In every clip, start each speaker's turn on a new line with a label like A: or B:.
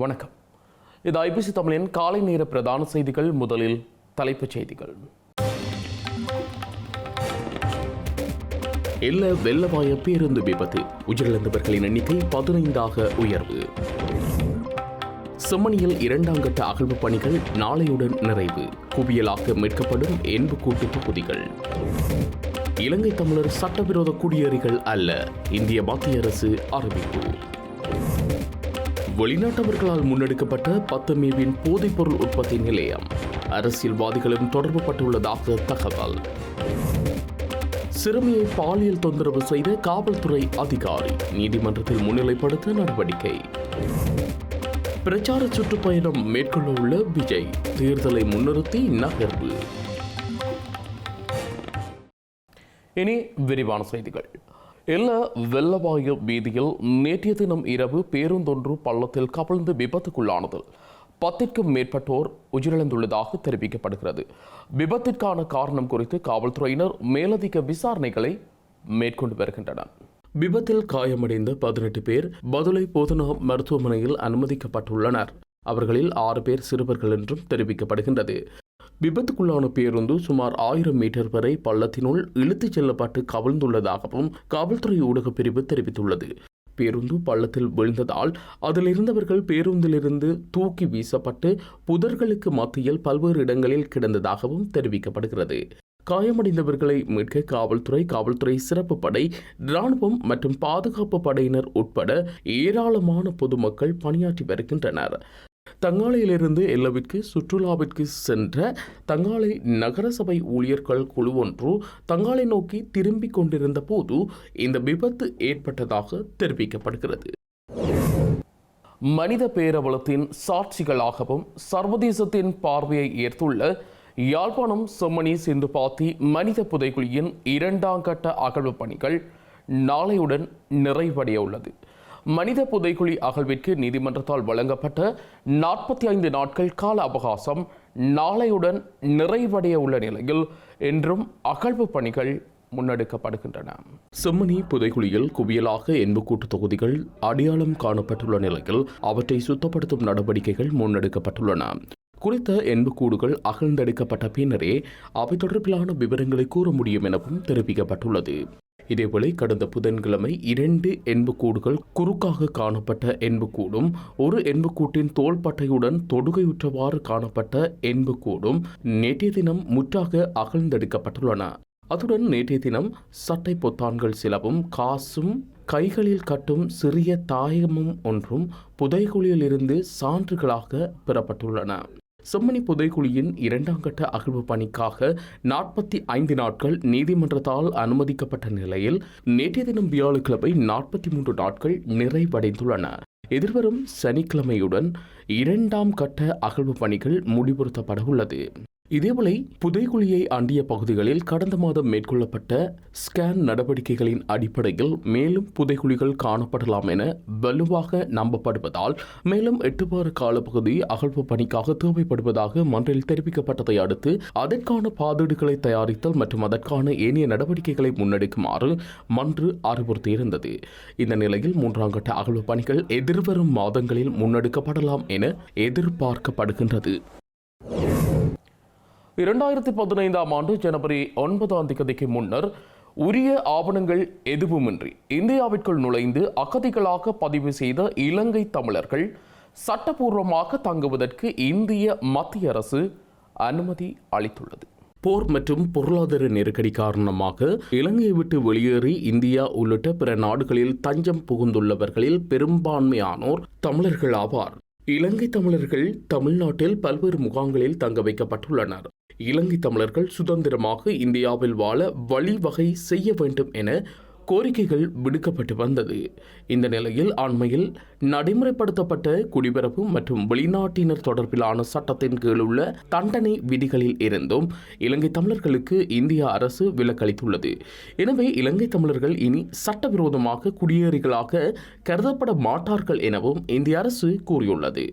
A: வணக்கம். இது ஐபிசி தமிழின் காலை நேர பிரதான செய்திகள் முதலில் தலைப்புச் செய்திகள். எல்ல வெள்ளவாய பேருந்து விபத்து. உயிரிழந்தவர்களின் எண்ணிக்கை பதினைந்தாக உயர்வு. செம்மணியில் இரண்டாம் கட்ட அகழ்வு பணிகள் நாளையுடன் நிறைவு. குவியலாக மீட்கப்படும் என்பு கூட்டு தொகுதிகள். இலங்கை தமிழர் சட்டவிரோத குடியேறிகள் அல்ல. இந்திய மத்திய அரசு அறிவிப்பு. வெளிநாட்டவர்களால் முன்னெடுக்கப்பட்ட பத்தமேவின் போதைப்பொருள் உற்பத்தி நிலையம். அரசியல்வாதிகளும் தொடர்பு பட்டுள்ளதாக தகவல். சிறுமியை பாலியல் தொந்தரவு செய்த காவல்துறை அதிகாரி நீதிமன்றத்தில் முன்னிலைப்படுத்த நடவடிக்கை. பிரச்சார சுற்றுப்பயணம் மேற்கொள்ள உள்ள விஜய் தேர்தலை முன்னிறுத்தி நகர்வு. இனி விரிவான செய்திகள். எல்லா வெள்ளவாயு வீதியில் நேற்றைய தினம் இரவு பேருந்தொன்று பள்ளத்தில் கவிழ்ந்து விபத்துக்குள்ளானது. பத்திற்கும் மேற்பட்டோர் உயிரிழந்துள்ளதாக தெரிவிக்கப்படுகிறது. விபத்திற்கான காரணம் குறித்து காவல்துறையினர் மேலதிக விசாரணைகளை மேற்கொண்டு வருகின்றனர். விபத்தில் காயமடைந்த பதினெட்டு பேர் பதுளை போதனா மருத்துவமனையில் அனுமதிக்கப்பட்டுள்ளனர். அவர்களில் ஆறு பேர் சிறுவர்கள் என்றும் தெரிவிக்கப்படுகின்றது. விபத்துக்குள்ளான பேருந்து சுமார் ஆயிரம் மீட்டர் வரை பள்ளத்தினுள் இழுத்துச் செல்லப்பட்டு கவிழ்ந்துள்ளதாகவும் காவல்துறை ஊடகப் பிரிவு தெரிவித்துள்ளது. பேருந்து பள்ளத்தில் விழுந்ததால் அதில் இருந்தவர்கள் பேருந்திலிருந்து தூக்கி வீசப்பட்டு புதர்களுக்கு மத்தியில் பல்வேறு இடங்களில் கிடந்ததாகவும் தெரிவிக்கப்படுகிறது. காயமடைந்தவர்களை மீட்க காவல்துறை காவல்துறை சிறப்பு படை இராணுவம் மற்றும் பாதுகாப்பு படையினர் உட்பட ஏராளமான பொதுமக்கள் பணியாற்றி வருகின்றனர். தங்காலையிலிருந்து எல்லவிற்கு சுற்றுலாவிற்கு சென்ற தங்காலை நகரசபை ஊழியர்கள் குழு ஒன்று தங்காலை நோக்கி திரும்பிக் கொண்டிருந்த போது இந்த விபத்து ஏற்பட்டதாக தெரிவிக்கப்படுகிறது. மனித பேரவலத்தின் சாட்சிகளாகவும் சர்வதேசத்தின் பார்வையை ஏற்றுள்ள யாழ்ப்பாணம் செம்மணி சிந்துபாத்தி மனித புதைக்குழியின் இரண்டாம் கட்ட அகழ்வு பணிகள் நாளையுடன் நிறைவடைய உள்ளது மனித புதைக்குழி அகழ்விற்கு நீதிமன்றத்தால் வழங்கப்பட்ட நாற்பத்தி ஐந்து நாட்கள் கால அவகாசம் நாளையுடன் நிறைவடைய உள்ள நிலையில் இன்றும் அகழ்வு பணிகள் முன்னெடுக்கப்படுகின்றன. செம்மணி புதைகுழியில் குவியலாக எண்புக்கூட்டு தொகுதிகள் அடையாளம் காணப்பட்டுள்ள நிலையில் அவற்றை சுத்தப்படுத்தும் நடவடிக்கைகள் முன்னெடுக்கப்பட்டுள்ளன. குறித்த எண்புக்கூடுகள் அகழ்ந்தெடுக்கப்பட்ட பின்னரே அவை தொடர்பிலான விவரங்களை கூற முடியும் எனவும் தெரிவிக்கப்பட்டுள்ளது. இதேவேளை கடந்த புதன்கிழமை இரண்டு எண்புக்கூடுகள் குறுக்காக காணப்பட்ட எண்புக்கூடும் ஒரு எண்புக்கூட்டின் தோள்பட்டையுடன் தொடுகையுற்றவாறு காணப்பட்ட எண்புக்கூடும் நேற்றைய தினம் முற்றாக அகழ்ந்தெடுக்கப்பட்டுள்ளன. அத்துடன் நேற்றைய தினம் சட்டை பொத்தான்கள் சிலவும் காசும் கைகளில் கட்டும் சிறிய தாயமும் ஒன்றும் புதைகுழியிலிருந்து சான்றுகளாக பெறப்பட்டுள்ளன. செம்மணி புதைக்குழியின் இரண்டாம் கட்ட அகழ்வு பணிக்காக நாற்பத்தி ஐந்து நாட்கள் நீதிமன்றத்தால் அனுமதிக்கப்பட்ட நிலையில் நேற்றைய தினம் வியாழக்கிழமை நாற்பத்தி மூன்று நாட்கள் நிறைவடைந்துள்ளன. எதிர்வரும் சனிக்கிழமையுடன் இரண்டாம் கட்ட அகழ்வு பணிகள் முடிவுறுத்தப்பட உள்ளது இதேவேளை புதைகுழியை அண்டிய பகுதிகளில் கடந்த மாதம் மேற்கொள்ளப்பட்ட ஸ்கேன் நடவடிக்கைகளின் அடிப்படையில் மேலும் புதைகுழிகள் காணப்படலாம் என வலுவாக நம்பப்படுவதால் மேலும் எட்டு வார காலப்பகுதி அகழ்வு பணிக்காக தேவைப்படுவதாக மன்றில் தெரிவிக்கப்பட்டதை அடுத்து அதற்கான பாதீடுகளை தயாரித்தல் மற்றும் அதற்கான ஏனைய நடவடிக்கைகளை முன்னெடுக்குமாறு மன்று அறிவுறுத்தியிருந்தது. இந்த நிலையில் மூன்றாம் கட்ட அகழ்வு பணிகள் எதிர்வரும் மாதங்களில் முன்னெடுக்கப்படலாம் என எதிர்பார்க்கப்படுகின்றது. இரண்டாயிரத்தி பதினைந்தாம் ஆண்டு ஜனவரி ஒன்பதாம் தேதிக்கு முன்னர் உரிய ஆவணங்கள் எதுவுமின்றி இந்தியாவிற்குள் நுழைந்து அகதிகளாக பதிவு செய்த இலங்கை தமிழர்கள் சட்டபூர்வமாக தங்குவதற்கு இந்திய மத்திய அரசு அனுமதி அளித்துள்ளது. போர் மற்றும் பொருளாதார நெருக்கடி காரணமாக இலங்கையை விட்டு வெளியேறி இந்தியா உள்ளிட்ட பிற நாடுகளில் தஞ்சம் புகுந்துள்ளவர்களில் பெரும்பான்மையானோர் தமிழர்கள் ஆவார் இலங்கை தமிழர்கள் தமிழ்நாட்டில் பல்வேறு முகாம்களில் தங்க வைக்கப்பட்டுள்ளனர். இலங்கை தமிழர்கள் சுதந்திரமாக இந்தியாவில் வாழ வழிவகை செய்ய வேண்டும் என கோரிக்கைகள் விடுக்கப்பட்டு வந்தது. இந்த நிலையில் அண்மையில் நடைமுறைப்படுத்தப்பட்ட குடிபரப்பு மற்றும் வெளிநாட்டினர் தொடர்பிலான சட்டத்தின் கீழ் உள்ள தண்டனை விதிகளில் இருந்தும் இலங்கை தமிழர்களுக்கு இந்திய அரசு விலக்களித்துள்ளது. எனவே இலங்கை தமிழர்கள் இனி சட்டவிரோதமாக குடியேறிகளாக கருதப்பட மாட்டார்கள் எனவும் இந்திய அரசு கூறியுள்ளது.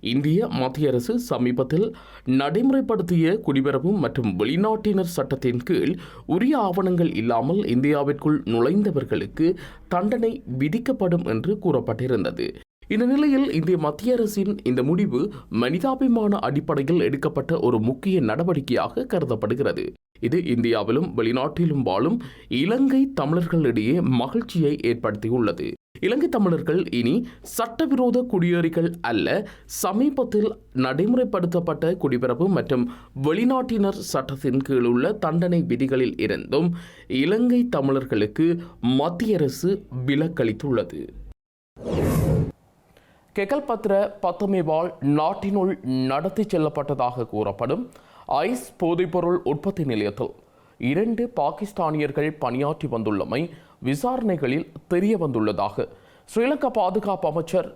A: இந்திய மத்திய அரசு சமீபத்தில் நடைமுறைப்படுத்திய குடிபெறவு மற்றும் வெளிநாட்டினர் சட்டத்தின் கீழ் உரிய ஆவணங்கள் இல்லாமல் இந்தியாவிற்குள் நுழைந்தவர்களுக்கு தண்டனை விதிக்கப்படும் என்று கூறப்பட்டிருந்தது. இந்த நிலையில் இந்திய மத்திய அரசின் இந்த முடிவு மனிதாபிமான அடிப்படையில் எடுக்கப்பட்ட ஒரு முக்கிய நடவடிக்கையாக கருதப்படுகிறது. இது இந்தியாவிலும் வெளிநாட்டிலும் வாழும் இலங்கை தமிழர்களிடையே மகிழ்ச்சியை ஏற்படுத்தியுள்ளது. இலங்கை தமிழர்கள் இனி சட்டவிரோத குடியேறிகள் அல்ல சமீபத்தில் நடைமுறைப்படுத்தப்பட்ட குடிபரப்பு மற்றும் வெளிநாட்டினர் சட்டத்தின் கீழ் உள்ள தண்டனை விதிகளில் இருந்தும் இலங்கை தமிழர்களுக்கு மத்திய அரசு விலக்களித்துள்ளது. கெகல்பத்ர பத்தமேவால் நாட்டினுள் நடத்தி செல்லப்பட்டதாக கூறப்படும் ஐஸ் போதைப்பொருள் உற்பத்தி நிலையத்தில் இரண்டு பாகிஸ்தானியர்கள் பணியாற்றி வந்துள்ளமை விசாரணைகளில் தெரிய வந்துள்ளதாக ஸ்ரீலங்கா பாதுகாப்பு அமைச்சர்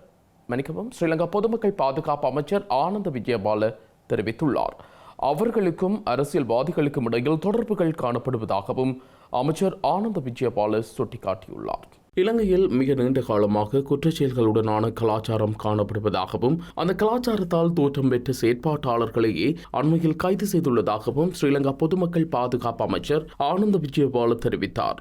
A: மன்னிக்கவும் ஸ்ரீலங்கா பொதுமக்கள் பாதுகாப்பு அமைச்சர் ஆனந்த விஜயபால தெரிவித்துள்ளார். அவர்களுக்கும் அரசியல்வாதிகளுக்கும் இடையில் தொடர்புகள் காணப்படுவதாகவும் அமைச்சர் ஆனந்த விஜயபால சுட்டிக்காட்டியுள்ளார். இலங்கையில் மிக நீண்ட காலமாக குற்றச்செயல்களுடனான கலாச்சாரம் காணப்படுவதாகவும் அந்த கலாச்சாரத்தால் தோற்றம் பெற்ற செயற்பாட்டாளர்களையே அண்மையில் கைது செய்துள்ளதாகவும் ஸ்ரீலங்கா பொதுமக்கள் பாதுகாப்பு அமைச்சர் ஆனந்த விஜயபால தெரிவித்தார்.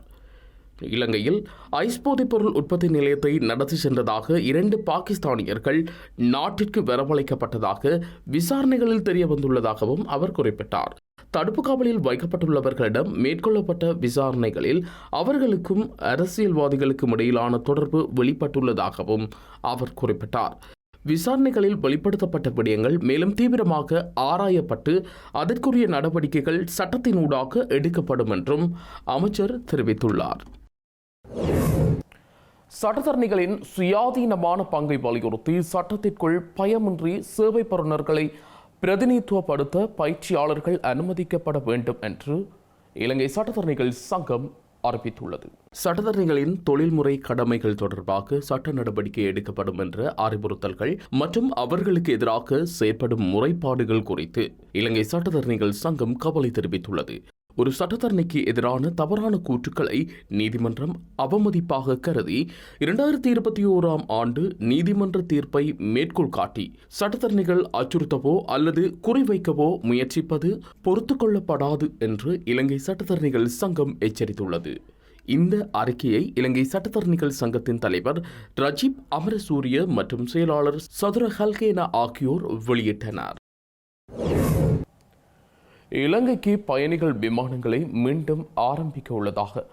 A: இலங்கையில் ஐஸ் போதைப் பொருள் உற்பத்தி நிலையத்தை நடத்தி சென்றதாக இரண்டு பாகிஸ்தானியர்கள் நாட்டிற்கு வரவழைக்கப்பட்டதாக விசாரணைகளில் தெரிய வந்துள்ளதாகவும் அவர் குறிப்பிட்டார். தடுப்பு காவலில் வைக்கப்பட்டுள்ளவர்களிடம் மேற்கொள்ளப்பட்ட விசாரணைகளில் அவர்களுக்கும் அரசியல்வாதிகளுக்கும் இடையிலான தொடர்பு வெளிப்பட்டுள்ளதாகவும் அவர் குறிப்பிட்டார். விசாரணைகளில் வெளிப்படுத்தப்பட்ட விடயங்கள் மேலும் தீவிரமாக ஆராயப்பட்டு அதற்குரிய நடவடிக்கைகள் சட்டத்தினூடாக எடுக்கப்படும் என்றும் அமைச்சர் தெரிவித்துள்ளார். சட்டத்தரணிகளின் சுயாதீனமான பங்கை வலியுறுத்தி சட்டத்திற்குள் பயமின்றி சேவை பெறுநர்களை பிரதிநிதித்துவப்படுத்த பயிற்சியாளர்கள் அனுமதிக்கப்பட வேண்டும் என்று இலங்கை சட்டத்தரணிகள் சங்கம் அறிவித்துள்ளது. சட்டத்தரணிகளின் தொழில்முறை கடமைகள் தொடர்பாக சட்ட நடவடிக்கை எடுக்கப்படும் என்ற அறிவுறுத்தல்கள் மற்றும் அவர்களுக்கு எதிராக செயற்படும் முறைப்பாடுகள் குறித்து இலங்கை சட்டத்தரணிகள் சங்கம் கவலை தெரிவித்துள்ளது. ஒரு சட்டத்தரணிக்கு எதிரான தவறான கூற்றுக்களை நீதிமன்றம் அவமதிப்பாக கருதி இரண்டாயிரத்தி இருபத்தி ஓராம் ஆண்டு நீதிமன்ற தீர்ப்பை மேற்கோள் காட்டி சட்டத்தரணிகள் அச்சுறுத்தவோ அல்லது குறிவைக்கவோ முயற்சிப்பது பொறுத்துக்கொள்ளப்படாது என்று இலங்கை சட்டத்தரணிகள் சங்கம் எச்சரித்துள்ளது. இந்த அறிக்கையை இலங்கை சட்டத்தரணிகள் சங்கத்தின் தலைவர் ரஜீப் அமரசூரிய மற்றும் செயலாளர் சதுர ஹல்கேனா ஆகியோர் வெளியிட்டனர். இலங்கைக்கு பயணிகள் விமானங்களை மீண்டும் ஆரம்பிக்க உள்ளதாக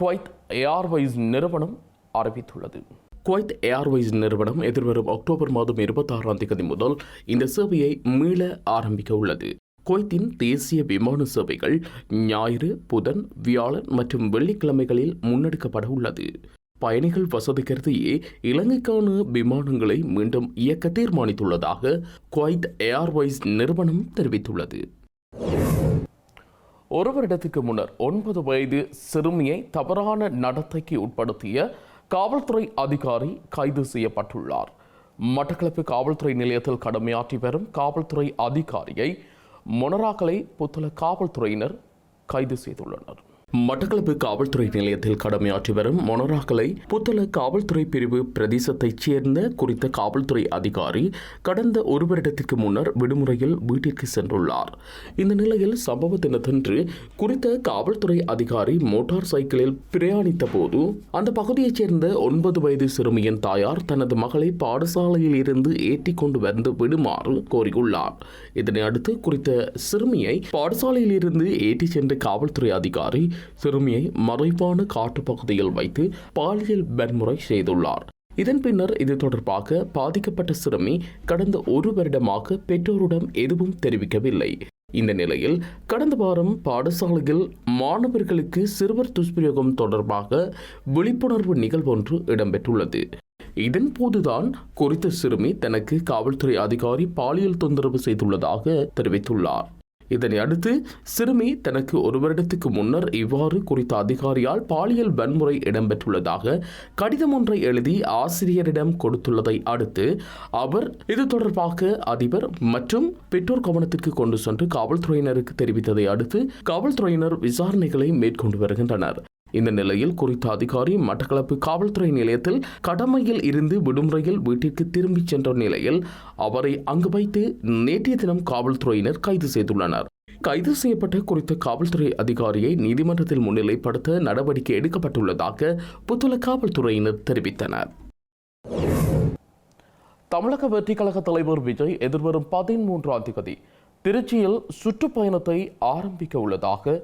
A: குவைத் ஏர்வைஸ் நிறுவனம் அறிவித்துள்ளது. குவைத் ஏர்வைஸ் நிறுவனம் எதிர்வரும் அக்டோபர் மாதம் இருபத்தாறாம் தேதி முதல் இந்த சேவையை மீள ஆரம்பிக்க உள்ளது. குவைத்தின் தேசிய விமான சேவைகள் ஞாயிறு புதன் வியாழன் மற்றும் வெள்ளிக்கிழமைகளில் முன்னெடுக்கப்பட உள்ளது. பயணிகள் வசதி கருதியே இலங்கைக்கான விமானங்களை மீண்டும் இயக்க தீர்மானித்துள்ளதாக குவைத் ஏர்வைஸ் நிறுவனம் தெரிவித்துள்ளது. ஒரு வருடத்துக்கு முன்னர் ஒன்பது வயது சிறுமியை தவறான நடத்தைக்கு உட்படுத்திய காவல்துறை அதிகாரி கைது செய்யப்பட்டுள்ளார். மட்டக்களப்பு காவல்துறை நிலையத்தில் கடமையாற்றி வரும் காவல்துறை அதிகாரியை மொனராக்கலை புத்தள காவல்துறையினர் கைது செய்துள்ளனர். மட்டக்களப்பு காவல்துறை நிலையத்தில் கடமையாற்றி வரும் மொனராக்களை புத்தள காவல்துறை பிரிவு பிரதேசத்தைச் சேர்ந்த குறித்த காவல்துறை அதிகாரி கடந்த ஒரு வருடத்திற்கு முன்னர் விடுமுறையில் வீட்டிற்கு சென்றுள்ளார். இந்த நிலையில் சம்பவ தினத்தன்று குறித்த காவல்துறை அதிகாரி மோட்டார் சைக்கிளில் பிரயாணித்த போது அந்த பகுதியைச் சேர்ந்த ஒன்பது வயது சிறுமியின் தாயார் தனது மகளை பாடசாலையில் இருந்து ஏற்றி கொண்டு வந்து விடுமாறு கோரியுள்ளார். இதனை அடுத்து குறித்த சிறுமியை பாடசாலையில் இருந்து ஏற்றிச் சென்ற காவல்துறை அதிகாரி சிறுமியை மறைவான காட்டுப்பகுதியில் வைத்து பாலியல் வன்முறை செய்துள்ளார். இதன் பின்னர் இது தொடர்பாக பாதிக்கப்பட்ட சிறுமி கடந்த ஒரு வருடமாக பெற்றோரிடம் எதுவும் தெரிவிக்கவில்லை. இந்த நிலையில் கடந்த வாரம் பாடசாலையில் மாணவர்களுக்கு சிறுவர் துஷ்பிரயோகம் தொடர்பாக விழிப்புணர்வு நிகழ்வொன்று இடம்பெற்றுள்ளது. இதன் போதுதான் குறித்த சிறுமி தனக்கு காவல்துறை அதிகாரி பாலியல் தொந்தரவு செய்துள்ளதாக தெரிவித்துள்ளார். இதனை அடுத்து சிறுமி தனக்கு ஒரு வருடத்துக்கு முன்னர் இவ்வாறு குறித்த அதிகாரியால் பாலியல் வன்முறை இடம்பெற்றுள்ளதாக கடிதம் ஒன்றை எழுதி ஆசிரியரிடம் கொடுத்துள்ளதை அடுத்து அவர் இது தொடர்பாக அதிபர் மற்றும் பெற்றோர் கவனத்திற்கு கொண்டு சென்று காவல்துறையினருக்கு தெரிவித்ததை அடுத்து காவல்துறையினர் விசாரணைகளை மேற்கொண்டு வருகின்றனர். இந்த நிலையில் குறித்த அதிகாரி மட்டக்களப்பு காவல்துறை நிலையத்தில் கடமையில் இருந்து விடுமுறையில் வீட்டிற்கு திரும்பிச் சென்ற நிலையில் அவரை அங்கு வைத்து நேற்றைய தினம் காவல்துறையினர் கைது செய்துள்ளனர். கைது செய்யப்பட்ட குறித்த காவல்துறை அதிகாரியை நீதிமன்றத்தில் முன்னிலைப்படுத்த நடவடிக்கை எடுக்கப்பட்டுள்ளதாக புத்துள காவல்துறையினர் தெரிவித்தனர். தமிழக வெற்றிக் கழக தலைவர் விஜய் எதிர்வரும் பதிமூன்றாம் தேதி திருச்சியில் சுற்றுப்பயணத்தை ஆரம்பிக்க உள்ளதாக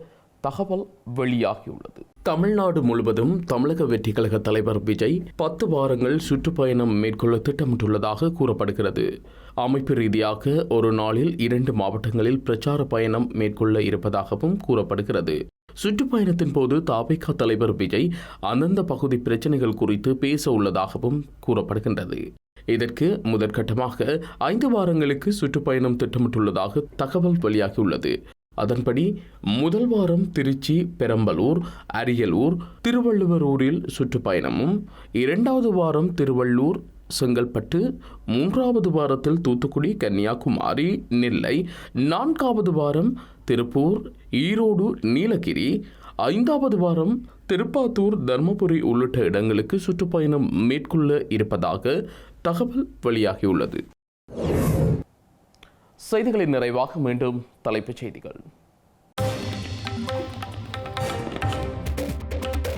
A: தகவல் வெளியாகியுள்ளது. தமிழ்நாடு முழுவதும் தமிழக வெற்றி கழக தலைவர் விஜய் பத்து வாரங்கள் சுற்றுப்பயணம் மேற்கொள்ள திட்டமிட்டுள்ளதாக கூறப்படுகிறது. அமைப்பு ரீதியாக ஒரு நாளில் இரண்டு மாவட்டங்களில் பிரச்சார பயணம் மேற்கொள்ள இருப்பதாகவும் கூறப்படுகிறது. சுற்றுப்பயணத்தின் போது தாபிகா தலைவர் விஜய் அந்தந்த பகுதி பிரச்சனைகள் குறித்து பேச உள்ளதாகவும் கூறப்படுகின்றது. இதற்கு முதற்கட்டமாக ஐந்து வாரங்களுக்கு சுற்றுப்பயணம் திட்டமிட்டுள்ளதாக தகவல் வெளியாகியுள்ளது. அதன்படி முதல் வாரம் திருச்சி பெரம்பலூர் அரியலூர் திருவள்ளுவரூரில் சுற்றுப்பயணமும் இரண்டாவது வாரம் திருவள்ளூர் செங்கல்பட்டு மூன்றாவது வாரத்தில் தூத்துக்குடி கன்னியாகுமரி நெல்லை நான்காவது வாரம் திருப்பூர் ஈரோடு நீலகிரி ஐந்தாவது வாரம் திருப்பாத்தூர் தர்மபுரி உள்ளிட்ட இடங்களுக்கு சுற்றுப்பயணம் மேற்கொள்ள இருப்பதாக தகவல் வெளியாகியுள்ளது. செய்திகளின் நிறைவாக மீண்டும் தலைப்புச் செய்திகள்.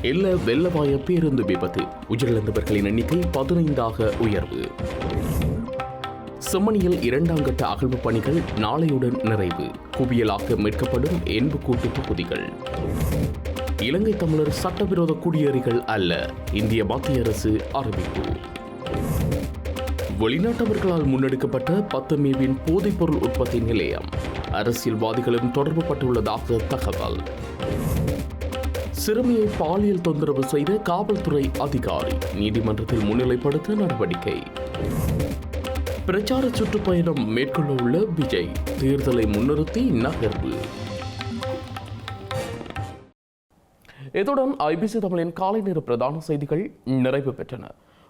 A: எல்ல வெள்ளவாய பேருந்து விபத்து. உயிரிழந்தவர்களின் எண்ணிக்கை பதினைந்தாக உயர்வு. செம்மணியில் இரண்டாம் கட்ட அகழ்வு பணிகள் நாளையுடன் நிறைவு. குவியலாக மீட்கப்படும் என்பு கூட்டு பகுதிகள். இலங்கை தமிழர் சட்டவிரோத குடியேறிகள் அல்ல. இந்திய மத்திய அரசு அறிவிப்பு. வெளிநாட்டவர்களால் முன்னெடுக்கப்பட்ட பத்து மீவின் போதைப்பொருள் உற்பத்தி நிலையம். அரசியல்வாதிகளும் தொடர்பு பட்டுள்ளதாக தகவல். சிறுமியை பாலியல் தொந்தரவு செய்த காவல்துறை அதிகாரி நீதிமன்றத்தில் முன்னிலைப்படுத்த நடவடிக்கை. பிரச்சார சுற்றுப்பயணம் மேற்கொள்ள உள்ள விஜய் தேர்தலை முன்னிறுத்தி நகர்வு. இத்துடன் ஐபிசி தமிழின் காலை நேர பிரதான செய்திகள் நிறைவு பெற்றன.